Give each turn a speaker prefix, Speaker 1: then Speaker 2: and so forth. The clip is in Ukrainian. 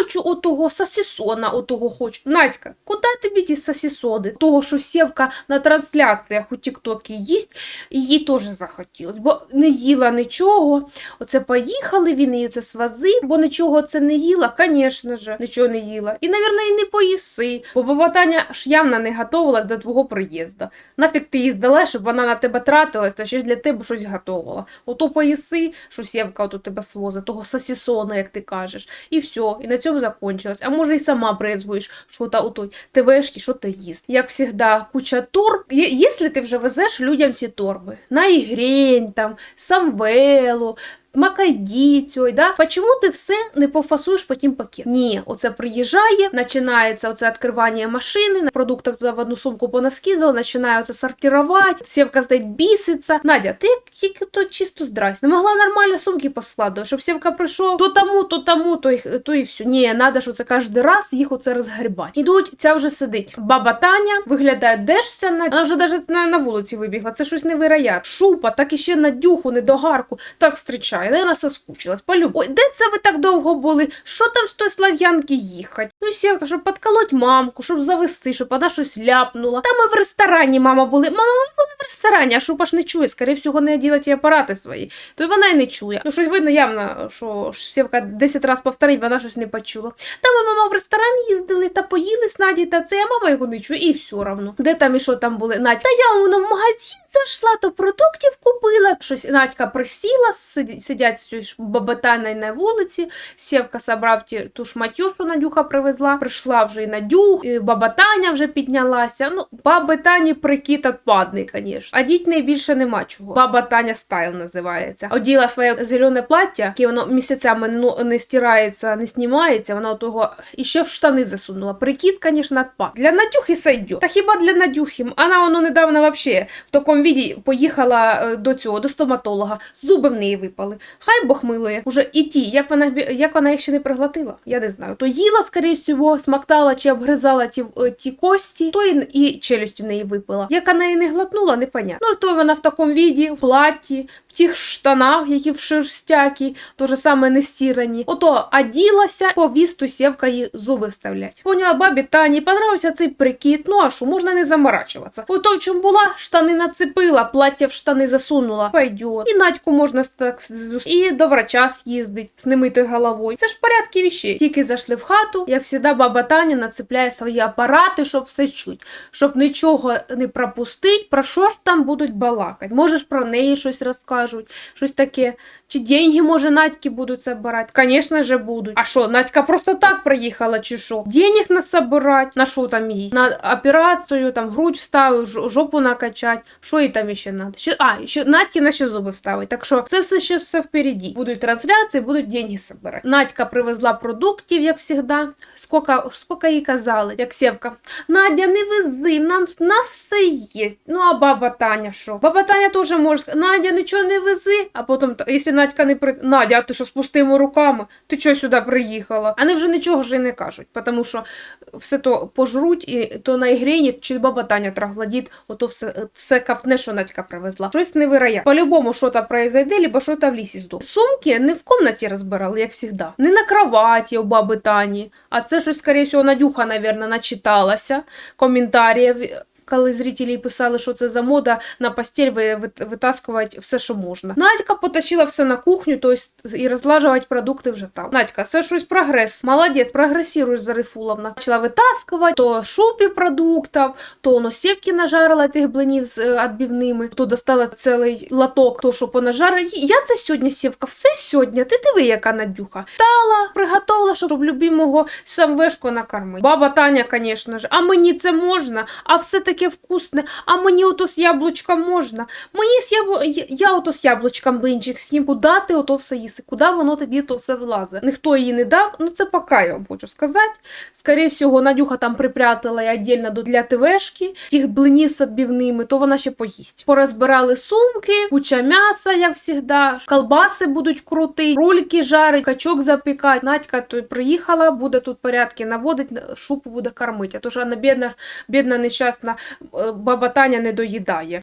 Speaker 1: хочу отого сосісона, отого хочу. Надька, куди тобі ті сосісони? Того, що Сєвка на трансляціях у Тіктокі їсть, їй теж захотілось, бо не їла нічого. Оце поїхали, він її це свозив, бо нічого це не їла, звісно ж, нічого не їла. І, навірно, і не поїси. Бо баба Таня ж явно не готувалась до твого приїзду. Нафіг ти її здала, щоб вона на тебе тратилась, та ще ж для тебе щось готувала. Ото поїси, що Сєвка от у тебе свозить, того сосісона, як ти кажеш. І все, і на цьому закончилось. А може і сама брезгуєш, що та у той ТВшки, що ти їсть. Як завжди, куча торб. Якщо ти вже везеш людям ці торби, на ігрень, там, самвелу, Макайді цьой, да? Почему ти все не пофасуєш потім пакет? Ні, оце приїжджає, починається оце відкривання машини, продукти туди в одну сумку понаскидувала, починає оце сортувати, Сєвка стоїть біситься. Надя, ти тільки то чисто здрась. Не могла нормально сумки поскладувати, щоб Сєвка прийшов то тому, то тому, то то і все. Ні, треба ж оце кожен раз їх оце розгрібати. Ідуть, ця вже сидить. Баба Таня виглядає, де ж ця Надя? Вона вже навіть на, на вулиці вибігла. Це щось невероятне. Шупа, так іще на дюху, недогарку, так зустрічає. Наверно, соскучилась. Полюб. Ой, де це ви так довго були? Що там з тої слав'янки їхати? Ну, і Сєвка, щоб подколоть мамку, щоб завести, щоб вона щось ляпнула. Та ми в ресторані, мама, були. Мама, ми були в ресторані, а Шупа ж не чує, скоріше всього, не діла ті апарати свої. То вона й не чує. Ну, щось видно явно, що сівка 10 разів повторить, вона щось не почула. Та ми, мама, в ресторан їздили та поїли з Наді та це, а мама його не чує, і все равно. Де там і що там були? Надя? та я воно в магазин зайшла, то продуктів купила. Щось Надька присіла, сидять, бабатани на вулиці. Сєвка собрав ті, ту шматю, що Надюха привезла. Прийшла вже і Надюх, і баба Таня вже піднялася. Ну, баби Тані прикид отпадний, звісно. А дітей більше нема чого. Баба Таня стайл називається. Оділа своє зелене плаття, яке воно місяцями ну, не стирається, не знімається. Вона того і ще в штани засунула. Прикид, звісно, отпад. Для Надюхи сойдет. Та хіба для Надюхи? Вона воно недавно вообще в такому віді поїхала е, до цього, до стоматолога. Зуби в неї випали. Хай Бог милує. Уже і ті, як вона як вона їх ще не проглотила, я не знаю. То їла, скоріше всього, смактала чи обгризала ті, е, ті кості, то і, і челюсть в неї випила. Як вона її не глотнула, непонятно. Ну, то вона в такому віді, в платі, в тих штанах, які в шерстякі, то же саме не стірані. Ото оділася, по вісту сєвка їй зуби вставлять. Поняла бабі Тані, понравився цей прикид. Ну а що, можна не заморачуватися. Ото в чому була, штани нацепила, плаття в штани засунула. Пойдет. І Надьку можна так і до врача з'їздить з немитою головою. Це ж в порядку вещей. Тільки зайшли в хату, як завжди, баба Таня нацепляє свої апарати, щоб все чуть, щоб нічого не пропустить, про що ж там будуть балакати. Може ж про неї щось розкажуть, щось таке. Чи деньги, може, Надьки будуть собирати? Звісно же, будуть. А що, Надька просто так приїхала, чи що? Денег насобирать? На що там їй? На операцію, там грудь вставив, жопу накачать. Що їй там ще надо? Ще, а, ще Надьки на ще зуби вставить. Так що це все ще все впереді. Будуть трансляції, будуть деньги собирати. Надька привезла продуктів, як завжди. Скільки, скільки їй казали, як Сєвка. Надя, не вези, нам на все є. Ну а баба Таня що? Баба Таня теж може сказати, Надя, нічого не вези. А потім, якщо Надька не при... Надя, ти що з пустими руками? Ти чого сюди приїхала? Вони вже нічого ж не кажуть, тому що все то пожруть, і то на ігрені, чи баба Таня траглодіт, ото все, все кафне, що Надька привезла. Щось невероятне. По-любому, що то произойде, либо що то в лісі здох. Сумки не в комнаті розбирали, як завжди. Не на кроваті у баби Тані. А це щось, скоріше всього, Надюха, навірно, начиталася коментарів. Коли зрителі писали, що це за мода на ви- витаскувати все, що можна. Надька потащила все на кухню, то есть і розлажувати продукти вже там. Надька, це щось прогрес. Молодець, прогресуєш, Зарифуловна. Почала витаскувати то шупі продуктів, то носівки нажарила тих блинів з е, відбивними, то достала цілий лоток, то що понажарила. Я це сьогодні сівка, все сьогодні. Ти диви, яка Надюха. Тала, приготувала, щоб любимого самвешку накормити. Баба Таня, звісно ж, а мені це можна, а все таке вкусне, а мені ото з яблучком можна. Мені з яблу... я- ото з яблучком блинчик з'їм, куди ти ото все їси, куди воно тобі то все влазить. Ніхто її не дав, ну це поки я вам хочу сказати. Скоріше всього, Надюха там припрятала і віддільно для ТВшки, тих блинів з відбивними, то вона ще поїсть. Порозбирали сумки, куча м'яса, як завжди, колбаси будуть крути, рульки жарить, качок запікати. Надька то приїхала, буде тут порядки наводить, шупу буде кормити. А то що вона бідна, бідна нещасна баба Таня не доїдає.